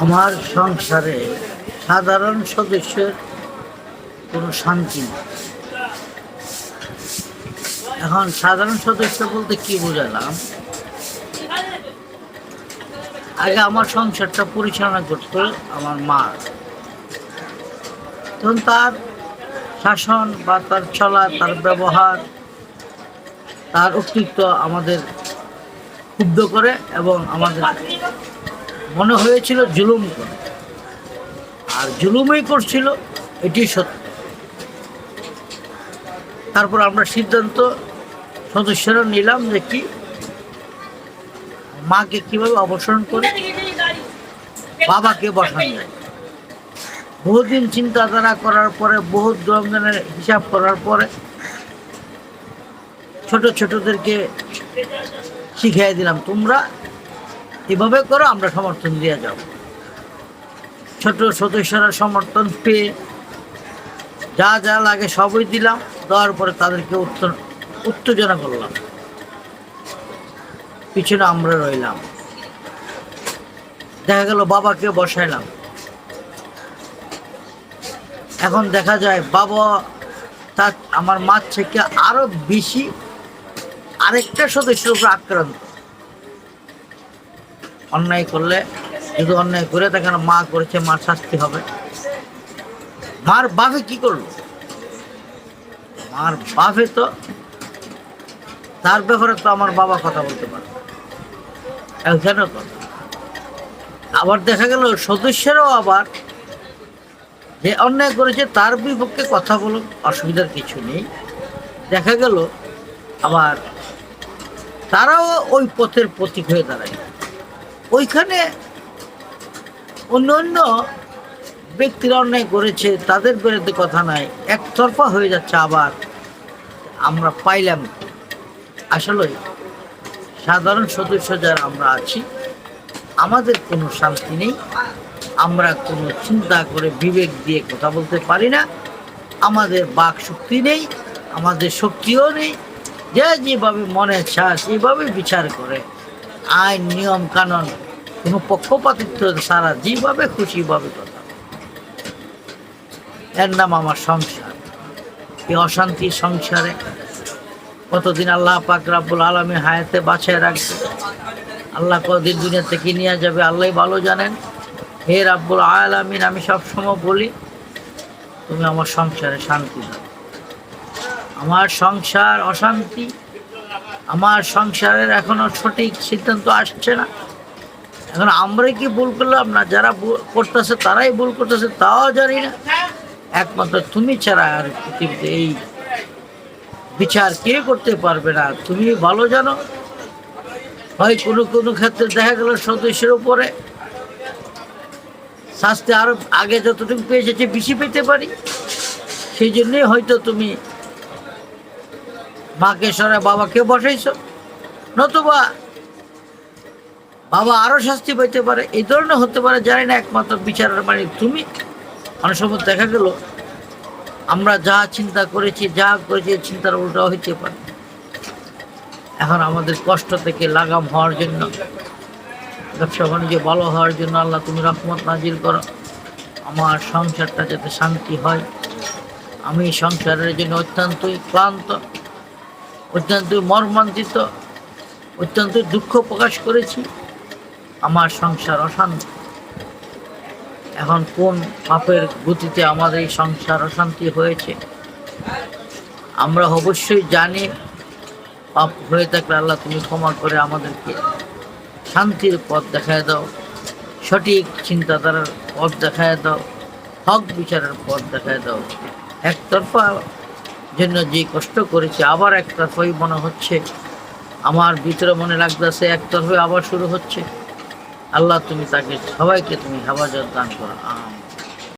আমার সংসারে সাধারণ সদস্যের কোনো শান্তি নেই। এখন সাধারণ সদস্য বলতে কি বোঝালাম? আগে আমার সংসারটা পরিচালনা করতো আমার মা। তখন তার শাসন বা তার চলা, তার ব্যবহার, তার অস্তিত্ব আমাদের ক্ষুব্ধ করে এবং আমাদের মনে হয়েছিল জুলুম। করে আর জুলুমই করছিল, এটি সত্য। তারপর আমরা সিদ্ধান্ত সদস্যরা নিলাম যে কি, মাকে কীভাবে অপসারণ করে, বাবাকে বসানো যায়। বহুদিন চিন্তাধারা করার পরে, বহুত রমজানের হিসাব করার পরে, ছোট ছোটদেরকে শিখিয়ে দিলাম, তোমরা এভাবে করো, আমরা সমর্থন দিয়ে যাব ছোট সদস্যরা সমর্থন পেয়ে যা যা লাগে সবই দিলাম, দেওয়ার পরে তাদেরকে উত্ত- উত্তেজনা করলাম। পিছনে আমরা রইলাম। দেখা গেল বাবাকে বসাইলাম। এখন দেখা যায় বাবা তার, আমার মাছ থেকে আরও বেশি আরেকটা সদস্যের উপর আক্রান্ত। অন্যায় করলে, যদি অন্যায় করে দেখেন মা করেছে, মার শাস্তি হবে। মার বাপে কি করল? মার বাপে তো, তার ব্যাপারে তো আমার বাবা কথা বলতে পারে। কথা আবার দেখা গেল সদস্যরাও আবার যে অন্যায় করেছে, তার বিপক্ষে কথা বলুন অসুবিধার কিছু নেই। দেখা গেল, আবার তারাও ওই পথের প্রতীক হয়ে দাঁড়ায়। ওইখানে অন্য অন্য ব্যক্তিরা অন্যায় করেছে, তাদের বিরুদ্ধে কথা নাই। একতরফা হয়ে যাচ্ছে আবার। আমরা পাইলাম? আসলে সাধারণ সদস্য যারা আমরা আছি, আমাদের কোনো শান্তি নেই। আমরা কোনো চিন্তা করে বিবেক দিয়ে কথা বলতে পারি না। আমাদের বাক শক্তি নেই, আমাদের শক্তিও নেই। যে যেভাবে মনে চায় সেইভাবে বিচার করে। আইন, নিয়ম, কানুন কোনো পক্ষপাতিত্ব সারা যেভাবে খুশিভাবে কথা। এর নাম আমার সংসার। এই অশান্তি সংসারে কতদিন আল্লাহ পাক রাব্বুল আলমী হায়াতে বাঁচায় রাখবে আল্লাহ কদিন দুনিয়া থেকে নিয়ে যাবে, আল্লাহ ভালো জানেন। হে রাব্বুল আলামিন, আমি সবসময় বলি, তুমি আমার সংসারে শান্তি দাও। আমার সংসার অশান্তি, আমার সংসারের এখনও সঠিক সিদ্ধান্ত আসছে না। এখন আমরা কি ভুল করলাম না? যারা করতেছে, তারাই ভুল করতেছে, তাও জানি না। একমাত্র তুমি ছাড়া আর পৃথিবীতে এই বিচার কে করতে পারবে না? তুমি ভালো জানো? হয় কোনো কোনো ক্ষেত্রে দেখা গেল সদস্যের উপরে। শাস্তি আরও আগে যতটুকু পেয়েছে, যে বেশি পেতে পারি। সেই জন্যই হয়তো তুমি মাকে সরে বাবাকে বসাইছ। নতুবা বাবা আরও শাস্তি পেতে পারে, এই ধরনের হতে পারে, জানি না, একমাত্র বিচারের মানে তুমি। অনেক সময় দেখা গেল, আমরা যা চিন্তা করেছি, যা করেছি চিন্তার উল্টা হইতে পারে। এখন আমাদের কষ্ট থেকে লাগাম হওয়ার জন্য, ব্যবসা বাণিজ্য ভালো হওয়ার জন্য আল্লাহ তুমি রহমত নাজির করো। আমার সংসারটা যাতে শান্তি হয়। আমি সংসারের জন্য অত্যন্তই ক্লান্ত, অত্যন্তই মর্মান্তিত অত্যন্ত দুঃখ প্রকাশ করেছি। আমার সংসার অশান্তি। এখন কোন পাপের গতিতে আমাদের এই সংসার অশান্তি হয়েছে? আমরা অবশ্যই জানি পাপ হয়ে থাকলে আল্লাহ তুমি ক্ষমা করে আমাদেরকে শান্তির পথ দেখায় দাও, সঠিক চিন্তাধারার পথ দেখায় দাও, হক বিচারের পথ দেখায় দাও। একতরফা জন্য যে কষ্ট করেছে, আবার একতরফাই মনে হচ্ছে। আমার ভিতরে মনে লাগতেছে একতরফাই আবার শুরু হচ্ছে। আল্লাহ তুমি তাকে সবাইকে তুমি হেফাজত দান করো। আম